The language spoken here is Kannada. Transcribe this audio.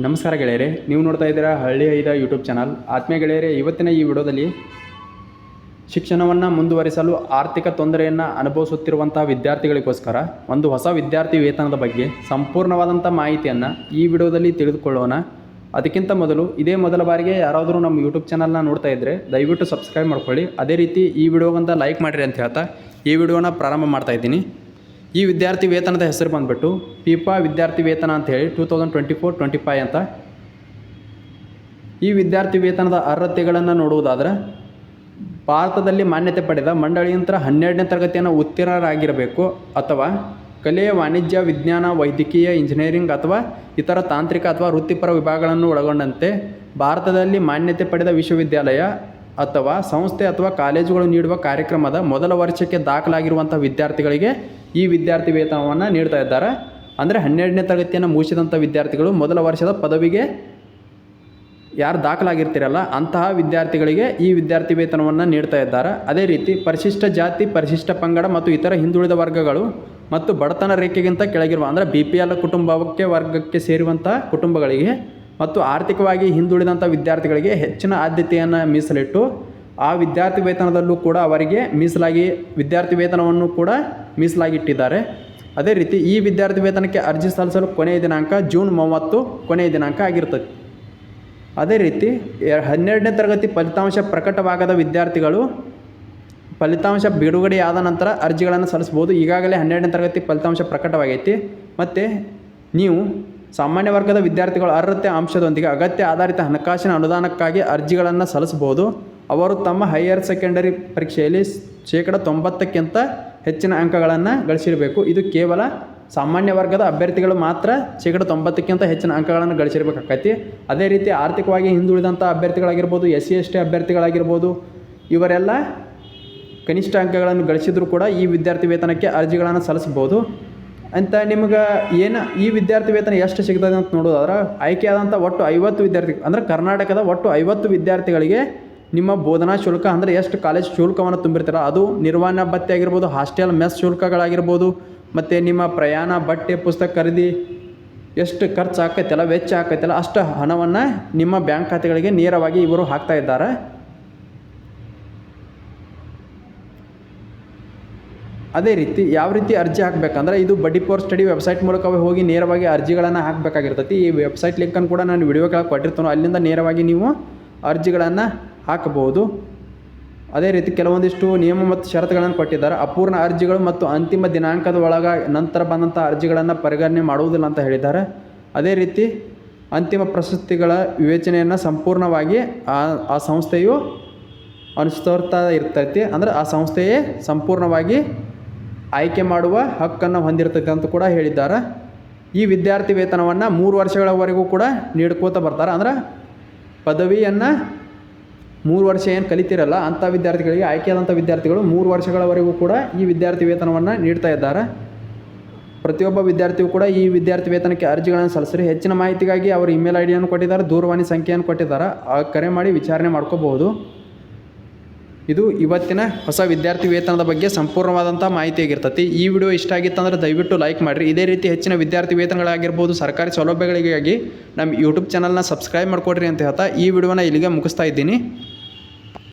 ನಮಸ್ಕಾರ ಗೆಳೆಯರೆ, ನೀವು ನೋಡ್ತಾ ಇದ್ದೀರಾ ಹಳ್ಳಿ ಐದ ಯೂಟ್ಯೂಬ್ ಚಾನಲ್ ಆತ್ಮೀಯ ಗೆಳೆಯರೆ, ಇವತ್ತಿನ ಈ ವಿಡಿಯೋದಲ್ಲಿ ಶಿಕ್ಷಣವನ್ನು ಮುಂದುವರಿಸಲು ಆರ್ಥಿಕ ತೊಂದರೆಯನ್ನು ಅನುಭವಿಸುತ್ತಿರುವಂಥ ವಿದ್ಯಾರ್ಥಿಗಳಿಗೋಸ್ಕರ ಒಂದು ಹೊಸ ವಿದ್ಯಾರ್ಥಿ ವೇತನದ ಬಗ್ಗೆ ಸಂಪೂರ್ಣವಾದಂಥ ಮಾಹಿತಿಯನ್ನು ಈ ವಿಡಿಯೋದಲ್ಲಿ ತಿಳಿದುಕೊಳ್ಳೋಣ. ಅದಕ್ಕಿಂತ ಮೊದಲು ಇದೇ ಮೊದಲ ಬಾರಿಗೆ ಯಾರಾದರೂ ನಮ್ಮ ಯೂಟ್ಯೂಬ್ ಚಾನಲ್ನ ನೋಡ್ತಾ ಇದ್ದರೆ ದಯವಿಟ್ಟು ಸಬ್ಸ್ಕ್ರೈಬ್ ಮಾಡ್ಕೊಳ್ಳಿ. ಅದೇ ರೀತಿ ಈ ವಿಡಿಯೋಗಂತ ಲೈಕ್ ಮಾಡಿರಿ ಅಂತ ಹೇಳ್ತಾ ಈ ವಿಡಿಯೋನ ಪ್ರಾರಂಭ ಮಾಡ್ತಾ ಇದ್ದೀನಿ. ಈ ವಿದ್ಯಾರ್ಥಿ ವೇತನದ ಹೆಸರು ಬಂದುಬಿಟ್ಟು ಪಿಪಾ ವಿದ್ಯಾರ್ಥಿ ವೇತನ ಅಂತ ಹೇಳಿ two thousand twenty four, twenty five ಅಂತ. ಈ ವಿದ್ಯಾರ್ಥಿ ವೇತನದ ಅರ್ಹತೆಗಳನ್ನು ನೋಡುವುದಾದರೆ ಭಾರತದಲ್ಲಿ ಮಾನ್ಯತೆ ಪಡೆದ ಮಂಡಳಿಯಂತ್ರ ಹನ್ನೆರಡನೇ ತರಗತಿಯನ್ನು ಉತ್ತೀರ್ಣರಾಗಿರಬೇಕು ಅಥವಾ ಕಲೆ, ವಾಣಿಜ್ಯ, ವಿಜ್ಞಾನ, ವೈದ್ಯಕೀಯ, ಇಂಜಿನಿಯರಿಂಗ್ ಅಥವಾ ಇತರ ತಾಂತ್ರಿಕ ಅಥವಾ ವೃತ್ತಿಪರ ವಿಭಾಗಗಳನ್ನು ಒಳಗೊಂಡಂತೆ ಭಾರತದಲ್ಲಿ ಮಾನ್ಯತೆ ಪಡೆದ ವಿಶ್ವವಿದ್ಯಾಲಯ ಅಥವಾ ಸಂಸ್ಥೆ ಅಥವಾ ಕಾಲೇಜುಗಳು ನೀಡುವ ಕಾರ್ಯಕ್ರಮದ ಮೊದಲ ವರ್ಷಕ್ಕೆ ದಾಖಲಾಗಿರುವಂಥ ವಿದ್ಯಾರ್ಥಿಗಳಿಗೆ ಈ ವಿದ್ಯಾರ್ಥಿ ವೇತನವನ್ನು ನೀಡ್ತಾ ಇದ್ದಾರೆ. ಅಂದರೆ ಹನ್ನೆರಡನೇ ತರಗತಿಯನ್ನು ಮುಗಿಸಿದಂಥ ವಿದ್ಯಾರ್ಥಿಗಳು ಮೊದಲ ವರ್ಷದ ಪದವಿಗೆ ಯಾರು ದಾಖಲಾಗಿರ್ತಿರಲ್ಲ, ಅಂತಹ ವಿದ್ಯಾರ್ಥಿಗಳಿಗೆ ಈ ವಿದ್ಯಾರ್ಥಿ ವೇತನವನ್ನು ನೀಡ್ತಾ ಇದ್ದಾರೆ. ಅದೇ ರೀತಿ ಪರಿಶಿಷ್ಟ ಜಾತಿ, ಪರಿಶಿಷ್ಟ ಪಂಗಡ ಮತ್ತು ಇತರ ಹಿಂದುಳಿದ ವರ್ಗಗಳು ಮತ್ತು ಬಡತನ ರೇಖೆಗಿಂತ ಕೆಳಗಿರುವ ಅಂದರೆ ಬಿ ಪಿ ಎಲ್ ಕುಟುಂಬಕ್ಕೆ ವರ್ಗಕ್ಕೆ ಸೇರುವಂಥ ಕುಟುಂಬಗಳಿಗೆ ಮತ್ತು ಆರ್ಥಿಕವಾಗಿ ಹಿಂದುಳಿದಂಥ ವಿದ್ಯಾರ್ಥಿಗಳಿಗೆ ಹೆಚ್ಚಿನ ಆದ್ಯತೆಯನ್ನು ಮೀಸಲಿಟ್ಟು ಆ ವಿದ್ಯಾರ್ಥಿ ವೇತನದಲ್ಲೂ ಕೂಡ ಅವರಿಗೆ ಮೀಸಲಾಗಿ, ವಿದ್ಯಾರ್ಥಿ ವೇತನವನ್ನು ಕೂಡ ಮೀಸಲಾಗಿಟ್ಟಿದ್ದಾರೆ. ಅದೇ ರೀತಿ ಈ ವಿದ್ಯಾರ್ಥಿ ವೇತನಕ್ಕೆ ಅರ್ಜಿ ಸಲ್ಲಿಸಲು ಕೊನೆಯ ದಿನಾಂಕ ಜೂನ್ ಮೂವತ್ತು ಕೊನೆಯ ದಿನಾಂಕ ಆಗಿರ್ತದೆ. ಅದೇ ರೀತಿ ಹನ್ನೆರಡನೇ ತರಗತಿ ಫಲಿತಾಂಶ ಪ್ರಕಟವಾಗದ ವಿದ್ಯಾರ್ಥಿಗಳು ಫಲಿತಾಂಶ ಬಿಡುಗಡೆಯಾದ ನಂತರ ಅರ್ಜಿಗಳನ್ನು ಸಲ್ಲಿಸ್ಬೋದು ಈಗಾಗಲೇ ಹನ್ನೆರಡನೇ ತರಗತಿ ಫಲಿತಾಂಶ ಪ್ರಕಟವಾಗೈತಿ. ಮತ್ತು ನೀವು ಸಾಮಾನ್ಯ ವರ್ಗದ ವಿದ್ಯಾರ್ಥಿಗಳು ಅರ್ಹತೆ ಅಂಶದೊಂದಿಗೆ ಅಗತ್ಯ ಆಧಾರಿತ ಹಣಕಾಸಿನ ಅನುದಾನಕ್ಕಾಗಿ ಅರ್ಜಿಗಳನ್ನು ಸಲ್ಲಿಸಬಹುದು. ಅವರು ತಮ್ಮ ಹೈಯರ್ ಸೆಕೆಂಡರಿ ಪರೀಕ್ಷೆಯಲ್ಲಿ ಶೇಕಡ ತೊಂಬತ್ತಕ್ಕಿಂತ ಹೆಚ್ಚಿನ ಅಂಕಗಳನ್ನು ಗಳಿಸಿರಬೇಕು. ಇದು ಕೇವಲ ಸಾಮಾನ್ಯ ವರ್ಗದ ಅಭ್ಯರ್ಥಿಗಳು ಮಾತ್ರ ಶೇಕಡ ತೊಂಬತ್ತಕ್ಕಿಂತ ಹೆಚ್ಚಿನ ಅಂಕಗಳನ್ನು ಗಳಿಸಿರ್ಬೇಕಾಕೈತಿ. ಅದೇ ರೀತಿ ಆರ್ಥಿಕವಾಗಿ ಹಿಂದುಳಿದಂಥ ಅಭ್ಯರ್ಥಿಗಳಾಗಿರ್ಬೋದು ಎಸ್ ಸಿ ಎಸ್ ಟಿ ಅಭ್ಯರ್ಥಿಗಳಾಗಿರ್ಬೋದು, ಇವರೆಲ್ಲ ಕನಿಷ್ಠ ಅಂಕಗಳನ್ನು ಗಳಿಸಿದರೂ ಕೂಡ ಈ ವಿದ್ಯಾರ್ಥಿ ವೇತನಕ್ಕೆ ಅರ್ಜಿಗಳನ್ನು ಸಲ್ಲಿಸ್ಬೋದು ಅಂತ ನಿಮ್ಗೆ ಏನು ಈ ವಿದ್ಯಾರ್ಥಿ ವೇತನ ಎಷ್ಟು ಸಿಗ್ತದೆ ಅಂತ ನೋಡೋದಾದ್ರೆ ಆಯ್ಕೆಯಾದಂಥ ಒಟ್ಟು ಐವತ್ತು ವಿದ್ಯಾರ್ಥಿ, ಅಂದರೆ ಕರ್ನಾಟಕದ ಒಟ್ಟು ಐವತ್ತು ವಿದ್ಯಾರ್ಥಿಗಳಿಗೆ ನಿಮ್ಮ ಬೋಧನಾ ಶುಲ್ಕ ಅಂದರೆ ಎಷ್ಟು ಕಾಲೇಜ್ ಶುಲ್ಕವನ್ನು ತುಂಬಿರ್ತೀರ? ಅದು ನಿರ್ವಹಣಾ ಭತ್ಯೆ ಆಗಿರ್ಬೋದು, ಹಾಸ್ಟೆಲ್ ಮೆಸ್ ಶುಲ್ಕಗಳಾಗಿರ್ಬೋದು, ಮತ್ತು ನಿಮ್ಮ ಪ್ರಯಾಣ ಬಟ್ಟೆ, ಪುಸ್ತಕ ಖರೀದಿ ಎಷ್ಟು ಖರ್ಚು ಆಕೈತಲ್ಲ ವೆಚ್ಚ ಆಕೈತಲ್ಲ ಅಷ್ಟು ಹಣವನ್ನು ನಿಮ್ಮ ಬ್ಯಾಂಕ್ ಖಾತೆಗಳಿಗೆ ನೇರವಾಗಿ ಇವರು ಹಾಕ್ತಾ ಇದ್ದಾರೆ. ಅದೇ ರೀತಿ ಯಾವ ರೀತಿ ಅರ್ಜಿ ಹಾಕಬೇಕಂದ್ರೆ, ಇದು ಬಡ್ಡಿ ಪೋರ್ ಸ್ಟಡಿ ವೆಬ್ಸೈಟ್ ಮೂಲಕವೇ ಹೋಗಿ ನೇರವಾಗಿ ಅರ್ಜಿಗಳನ್ನು ಹಾಕಬೇಕಾಗಿರ್ತೈತಿ. ಈ ವೆಬ್ಸೈಟ್ ಲಿಂಕನ್ನು ಕೂಡ ನಾನು ವಿಡಿಯೋ ಕೆಳಗೆ ಕೊಟ್ಟಿರ್ತಾನೋ. ಅಲ್ಲಿಂದ ನೇರವಾಗಿ ನೀವು ಅರ್ಜಿಗಳನ್ನು ಹಾಕಬಹುದು. ಅದೇ ರೀತಿ ಕೆಲವೊಂದಿಷ್ಟು ನಿಯಮ ಮತ್ತು ಷರತ್ತುಗಳನ್ನು ಕೊಟ್ಟಿದ್ದಾರೆ. ಅಪೂರ್ಣ ಅರ್ಜಿಗಳು ಮತ್ತು ಅಂತಿಮ ದಿನಾಂಕದ ಒಳಗ ನಂತರ ಬಂದಂಥ ಅರ್ಜಿಗಳನ್ನು ಪರಿಗಣನೆ ಮಾಡುವುದಿಲ್ಲ ಅಂತ ಹೇಳಿದ್ದಾರೆ. ಅದೇ ರೀತಿ ಅಂತಿಮ ಪ್ರಶಸ್ತಿಗಳ ವಿವೇಚನೆಯನ್ನು ಸಂಪೂರ್ಣವಾಗಿ ಆ ಆ ಸಂಸ್ಥೆಯು ಅನುಸರ್ತಾ ಇರ್ತೈತಿ. ಅಂದರೆ ಆ ಸಂಸ್ಥೆಯೇ ಸಂಪೂರ್ಣವಾಗಿ ಆಯ್ಕೆ ಮಾಡುವ ಹಕ್ಕನ್ನು ಹೊಂದಿರ್ತೈತೆ ಅಂತ ಕೂಡ ಹೇಳಿದ್ದಾರೆ. ಈ ವಿದ್ಯಾರ್ಥಿ ವೇತನವನ್ನು ಮೂರು ವರ್ಷಗಳವರೆಗೂ ಕೂಡ ನೀಡ್ಕೋತ ಬರ್ತಾರೆ. ಅಂದ್ರೆ ಪದವಿಯನ್ನು ಮೂರು ವರ್ಷ ಏನು ಕಲಿತಿರಲ್ಲ, ಅಂಥ ವಿದ್ಯಾರ್ಥಿಗಳಿಗೆ, ಆಯ್ಕೆಯಾದಂಥ ವಿದ್ಯಾರ್ಥಿಗಳು ಮೂರು ವರ್ಷಗಳವರೆಗೂ ಕೂಡ ಈ ವಿದ್ಯಾರ್ಥಿ ವೇತನವನ್ನು ನೀಡ್ತಾ ಇದ್ದಾರೆ. ಪ್ರತಿಯೊಬ್ಬ ವಿದ್ಯಾರ್ಥಿಯು ಕೂಡ ಈ ವಿದ್ಯಾರ್ಥಿ ವೇತನಕ್ಕೆ ಅರ್ಜಿಗಳನ್ನು ಸಲ್ಲಿಸಿರಿ. ಹೆಚ್ಚಿನ ಮಾಹಿತಿಗಾಗಿ ಅವರು ಇಮೇಲ್ ಐ ಡಿಯನ್ನು ಕೊಟ್ಟಿದ್ದಾರೆ, ದೂರವಾಣಿ ಸಂಖ್ಯೆಯನ್ನು ಕೊಟ್ಟಿದ್ದಾರೆ. ಕರೆ ಮಾಡಿ ವಿಚಾರಣೆ ಮಾಡ್ಕೋಬಹುದು. ಇದು ಇವತ್ತಿನ ಹೊಸ ವಿದ್ಯಾರ್ಥಿ ವೇತನದ ಬಗ್ಗೆ ಸಂಪೂರ್ಣವಾದಂಥ ಮಾಹಿತಿ ಆಗಿರ್ತೈತಿ ಈ ವಿಡಿಯೋ ಇಷ್ಟ ಆಗಿತ್ತಂದ್ರೆ ದಯವಿಟ್ಟು ಲೈಕ್ ಮಾಡಿರಿ. ಇದೇ ರೀತಿ ಹೆಚ್ಚಿನ ವಿದ್ಯಾರ್ಥಿ ವೇತನಗಳಾಗಿರ್ಬೋದು, ಸರ್ಕಾರಿ ಸೌಲಭ್ಯಗಳಿಗಾಗಿ ನಮ್ಮ ಯೂಟ್ಯೂಬ್ ಚಾನಲ್ನ ಸಬ್ಸ್ಕ್ರೈಬ್ ಮಾಡ್ಕೊಡ್ರಿ ಅಂತ ಹೇಳ್ತಾ ಈ ವಿಡಿಯೋನ ಇಲ್ಲಿಗೆ ಮುಗಿಸ್ತಾ ಇದ್ದೀನಿ.